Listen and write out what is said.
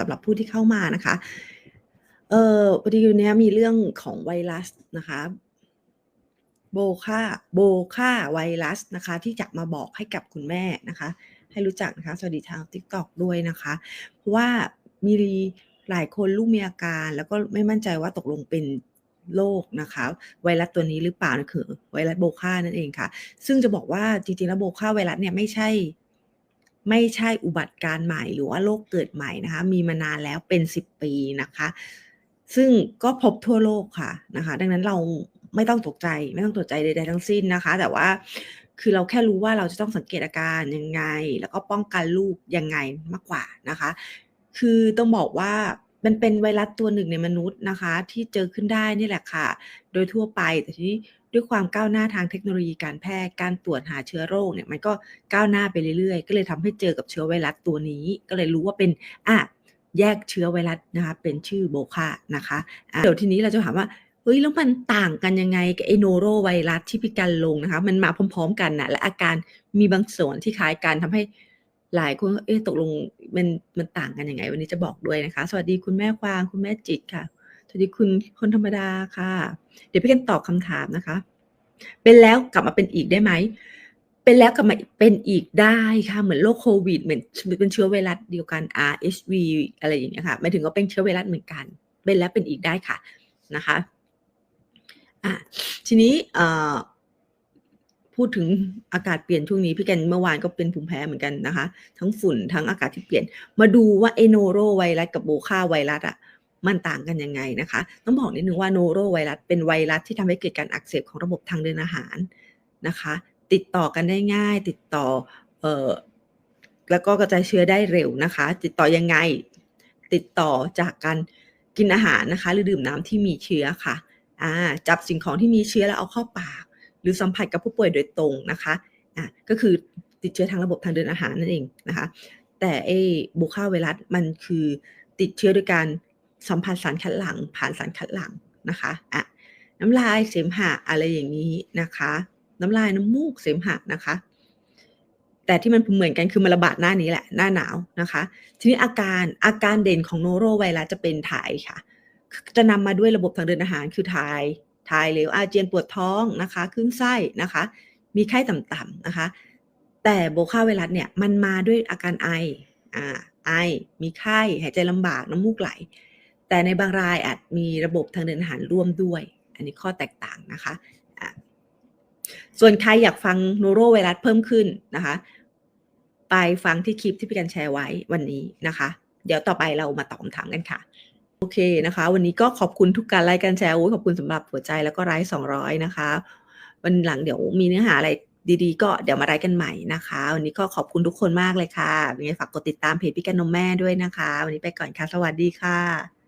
สำหรับผู้ที่เข้ามานะคะเออพอดีวันนี้มีเรื่องของไวรัสนะคะโบค่าโบค่าไวรัสนะคะ ที่จะมาบอกให้กับคุณแม่นะคะ ให้รู้จักนะคะ สวัสดีทาง TikTok ด้วยนะคะเพราะว่ามีหลายคนลูกมีอาการ แล้วก็ไม่มั่นใจว่าตกลงเป็นโรคนะคะ ไวรัสตัวนี้หรือเปล่านั่นคือไวรัสโบค่านั่นเองค่ะ ซึ่งจะบอกว่าจริงๆแล้วโบค่าไวรัสเนี่ยไม่ใช่ ไม่ใช่อุบัติการ์ใหม่หรือว่าโรคเกิดใหม่นะคะ มีมานานแล้วเป็น 10 ปีนะคะ ซึ่งก็พบทั่วโลกค่ะนะคะ ดังนั้นเราไม่ต้องตกใจไม่ต้องตกใจใดๆทั้งสิ้นนะคะ แต่ว่าคือเราแค่รู้ว่าเราจะต้องสังเกตอาการยังไง แล้วก็ป้องกันลูกยังไงมากกว่านะคะ คือต้องบอกว่ามันเป็นไวรัสตัวหนึ่งในมนุษย์นะคะ ที่เจอขึ้นได้นี่แหละค่ะ โดยทั่วไปแต่ทีนี้ ด้วยความก้าวหน้าทางเทคโนโลยีการแพทย์การตรวจหาเชื้อโรคเนี่ยมันก็ก้าวหน้าไปเรื่อยๆ ก็เลยทำให้เจอกับเชื้อไวรัสตัวนี้ ก็เลยรู้ว่าเป็นอะแยกเชื้อไวรัสนะคะเป็นชื่อโบคานะคะะเดี๋ยวทีนี้เราจะถามว่าเฮ้ยแล้วมันต่างกันยังไงกับไอโนโรไวรัสที่พี่กันลงนะคะมันมาพร้อม ๆ กันนะและอาการมีบางส่วนที่คล้ายกันทำให้หลายคนเอ๊ะตกลงมันมันต่างกันยังไง วันนี้จะบอกด้วยนะคะ สวัสดีคุณแม่ควางคุณแม่จิตค่ะ สวัสดีคุณคนธรรมดาค่ะ เดี๋ยวพี่กันตอบคำถามนะคะ เป็นแล้วกลับมาเป็นอีกได้ไหม เป็นแล้วกลับมาเป็นอีกได้ค่ะ เหมือนโรคโควิดเหมือนเป็นเชื้อไวรัสเดียวกัน RSV อะไรอย่างเงี้ยค่ะหมายถึงว่าเป็นเชื้อไวรัสเหมือนกัน เป็นแล้วเป็นอีกได้ค่ะนะคะอะทีนี้เอ่อพูดถึงอากาศเปลี่ยนช่วงนี้พี่แกนเมื่อวานก็เป็นภูมิแพ้เหมือนกันนะคะ ทั้งฝุ่นทั้งอากาศที่เปลี่ยน มาดูว่าไอโนโรไวรัสกับโบคาไวรัสอะ มันต่างกันยังไงนะคะ ต้องบอกนิดนึงว่าโนโรไวรัสเป็นไวรัสที่ทำให้เกิดการอักเสบของระบบทางเดินอาหารนะคะ ติดต่อกันได้ง่าย ติดต่อเอ่อแล้วก็กระจายเชื้อได้เร็วนะคะ ติดต่อยังไง ติดต่อจากการกินอาหารนะคะ หรือดื่มน้ำที่มีเชื้อค่ะอ่าจับสิ่งของที่มีเชื้อแล้วเอาเข้าปาก หรือสัมผัสกับผู้ป่วยโดยตรงนะคะอะก็คือติดเชื้อทางระบบทางเดินอาหารนั่นเองนะคะ แต่ไอ้โบคาไวรัสมันคือติดเชื้อโดยการ สัมผัสสารคัดหลั่งผ่านสารคัดหลั่งนะคะอะน้ำลายเสมหะอะไรอย่างนี้นะคะ น้ำลายน้ำมูกเสมหะนะคะ แต่ที่มันเหมือนกันคือมันระบาดหน้านี้แหละ หน้าหนาวนะคะ ทีนี้อาการอาการเด่นของโนโรไวรัสจะเป็นถ่ายค่ะ จะนำมาด้วยระบบทางเดินอาหารคือถ่ายถ่ายเหลวอาเจียนปวดท้องนะคะขึ้นไส้นะคะ มีไข้ต่ำๆนะคะ แต่โบคาไวรัสเนี่ยมันมาด้วยอาการไออ่าไอ มีไข้หายใจลำบากน้ำมูกไหล แต่ในบางรายอาจมีระบบทางเดินอาหารร่วมด้วย อันนี้ข้อแตกต่างนะคะส่วนใครอยากฟังโนโรไวรัสเพิ่มขึ้นนะคะ ไปฟังที่คลิปที่พี่กันแชร์ไว้วันนี้นะคะ เดี๋ยวต่อไปเรามาตอบคำถามกันค่ะ โอเคนะคะ วันนี้ก็ขอบคุณทุกการไลค์การแชร์โอ้ยขอบคุณสำหรับหัวใจแล้วก็ไลค์สองร้อยนะคะ วันหลังเดี๋ยวมีเนื้อหาอะไรดีๆ ก็เดี๋ยวมาไลค์กันใหม่นะคะ วันนี้ก็ขอบคุณทุกคนมากเลยค่ะยังไงฝากกดติดตามเพจพี่กันนมแม่ด้วยนะคะ วันนี้ไปก่อนค่ะ สวัสดีค่ะ